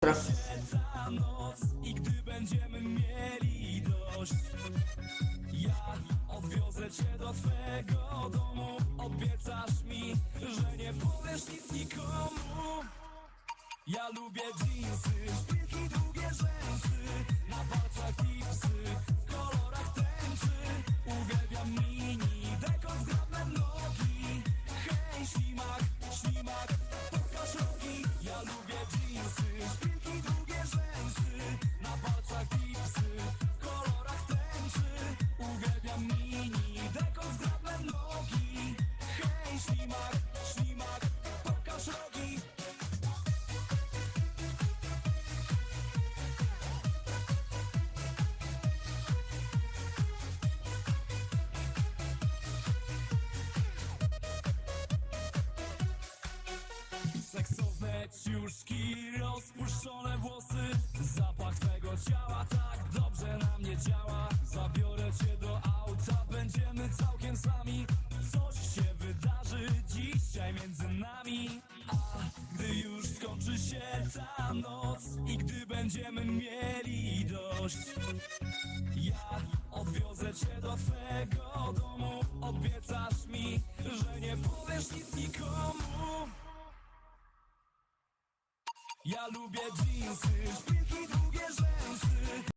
Ta noc i gdy będziemy mieli dość Ja odwiozę cię dżinsy, szpilki, długie rzęsy. Na ciuszki, rozpuszczone włosy. Zapach twego ciała tak dobrze na mnie działa. Zabiorę cię do auta, będziemy całkiem sami. Coś się wydarzy dzisiaj między nami. A gdy już skończy się ta noc I gdy będziemy mieli dość Ja odwiozę cię do twego domu. Obiecasz mi, ja lubię długie